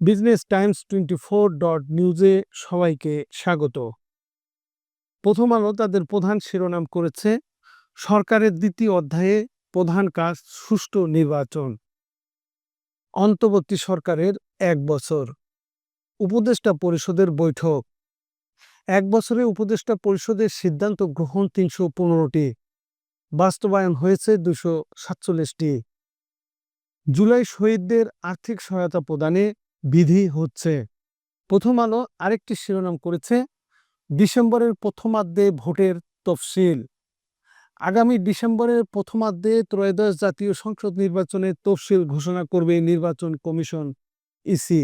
Business times twenty four dot নিউজে সবাইকে স্বাগত। প্রথম আলো তাদের প্রধান শিরোনাম করেছে, সরকারের দ্বিতীয় অধ্যায়ে প্রধান কাজ সুষ্ঠু নির্বাচন। অন্তর্বর্তী সরকারের এক বছর। উপদেষ্টা পরিষদের বৈঠক। এক বছরে উপদেষ্টা পরিষদের সিদ্ধান্ত গ্রহণ তিনশো পনেরোটি। বাস্তবায়ন হয়েছে দুশো সাতচল্লিশটি। জুলাই শহীদদের আর্থিক সহায়তা প্রদানে বিধি হচ্ছে। প্রথম আলো আরেকটি শিরোনাম করেছে, ডিসেম্বরের প্রথমার্ধে ভোটের তফসিল। আগামী ডিসেম্বরের প্রথমার্ধে ত্রয়োদশ জাতীয় সংসদ নির্বাচনের তফসিল ঘোষণা করবে নির্বাচন কমিশন, ইসি।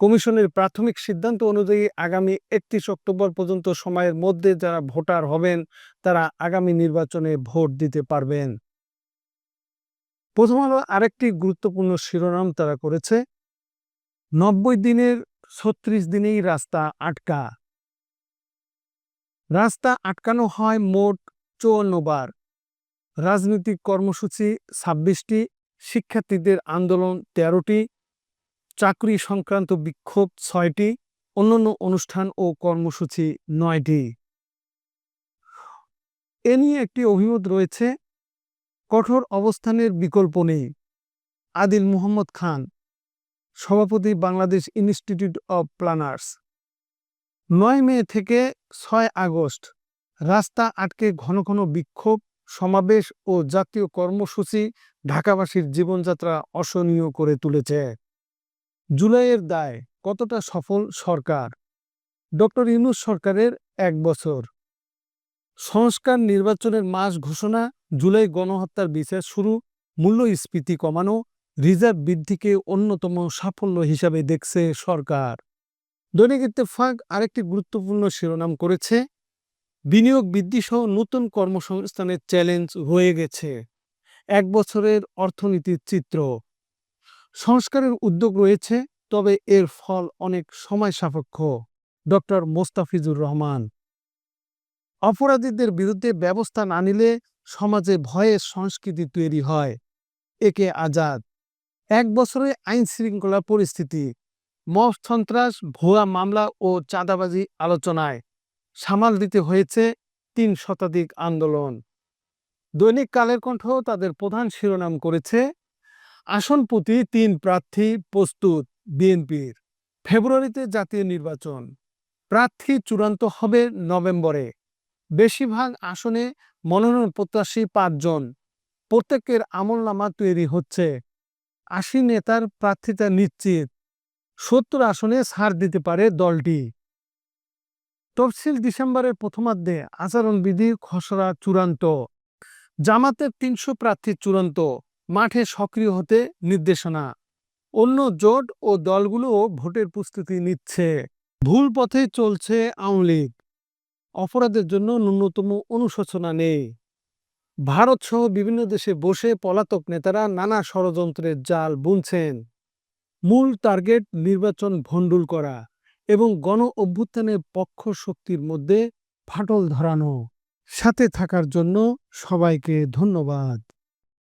কমিশনের প্রাথমিক সিদ্ধান্ত অনুযায়ী আগামী একত্রিশ অক্টোবর পর্যন্ত সময়ের মধ্যে যারা ভোটার হবেন, তারা আগামী নির্বাচনে ভোট দিতে পারবেন। প্রথম আলো আরেকটি গুরুত্বপূর্ণ শিরোনাম তারা করেছে নব্বই দিনের ছত্রিশ দিনেই রাস্তা আটকা। রাস্তা আটকানো হয় মোট চুয়ান্ন বার। রাজনৈতিক কর্মসূচি ছাব্বিশটি, শিক্ষার্থীদের আন্দোলন তেরোটি, চাকরি সংক্রান্ত বিক্ষোভ ছয়টি, অন্যান্য অনুষ্ঠান ও কর্মসূচি নয়টি। এ নিয়ে একটি অভিমত রয়েছে, কঠোর অবস্থানের বিকল্প নেই। আদিল মুহাম্মদ খান সভাপতি বাংলাদেশ ইনস্টিটিউট অব প্ল্যানার্স। নয় মে থেকে ছয় আগস্ট, রাস্তা আটকে ঘন ঘন বিক্ষোভ, সমাবেশ ও জাতীয় কর্মসূচি ঢাকাবাসীর জীবনযাত্রা অসহনীয় করে তুলেছে। জুলাইয়ের দায় কতটা সফল সরকার? ডক্টর ইউনুস সরকারের এক বছর। সংস্কার নির্বাচনের মাস ঘোষণা, জুলাই গণহত্যার বিচার শুরু, মূল্যস্ফীতি কমানো রিজার্ভ বৃদ্ধিকে অন্যতম সাফল্য হিসাবে দেখছে সরকার। দৈনিক ইত্তেফাক আরেকটি গুরুত্বপূর্ণ শিরোনাম করেছে, বিনিয়োগ বৃদ্ধি সহ নতুন কর্মসংস্থানের চ্যালেঞ্জ হয়ে গেছে। এক বছরের অর্থনীতির চিত্র। সংস্কারের উদ্যোগ রয়েছে, তবে এর ফল অনেক সময় সাপেক্ষ। ডক্টর মোস্তাফিজুর রহমান। অপরাধীদের বিরুদ্ধে ব্যবস্থা না নিলে সমাজে ভয়ের সংস্কৃতি তৈরি হয়। একে আজাদ। এক বছরে আইন শৃঙ্খলা পরিস্থিতি মব সন্ত্রাস, ভুয়া মামলা ও চাঁদাবাজি আলোচনায় সামাল দিতে হয়েছে তিন শতাধিক আন্দোলন। দৈনিক কালের কণ্ঠ তাদের প্রধান শিরোনাম করেছে, আসন প্রতি তিন প্রার্থী প্রস্তুত বিএনপির। ফেব্রুয়ারিতে জাতীয় নির্বাচন, প্রার্থী চূড়ান্ত হবে নভেম্বরে। বেশিরভাগ আসনে মনোনয়ন প্রত্যাশী পাঁচজন, প্রত্যেকের আমলনামা তৈরি হচ্ছে। আশি নেতার প্রার্থিতা নিশ্চিত। সত্তর আসনে ছাড় দিতে পারে দলটি। তফসিল ডিসেম্বরের প্রথমার্ধে আচরণবিধি খসড়া চূড়ান্ত। জামাতের তিনশো প্রার্থী চূড়ান্ত, মাঠে সক্রিয় হতে নির্দেশনা। অন্য জোট ও দলগুলোও ভোটের প্রস্তুতি নিচ্ছে। ভুল পথে চলছে আওয়ামী লীগ। অপরাধের জন্য ন্যূনতম অনুশোচনা নেই। ভারত সহ বিভিন্ন দেশে বসে পলাতক নেতারা নানা ষড়যন্ত্রের জাল বুনছেন। মূল টার্গেট নির্বাচন ভণ্ডুল করা এবং গণ অভ্যুত্থানের পক্ষ শক্তির মধ্যে ফাটল ধরানো। সাথে থাকার জন্য সবাইকে ধন্যবাদ।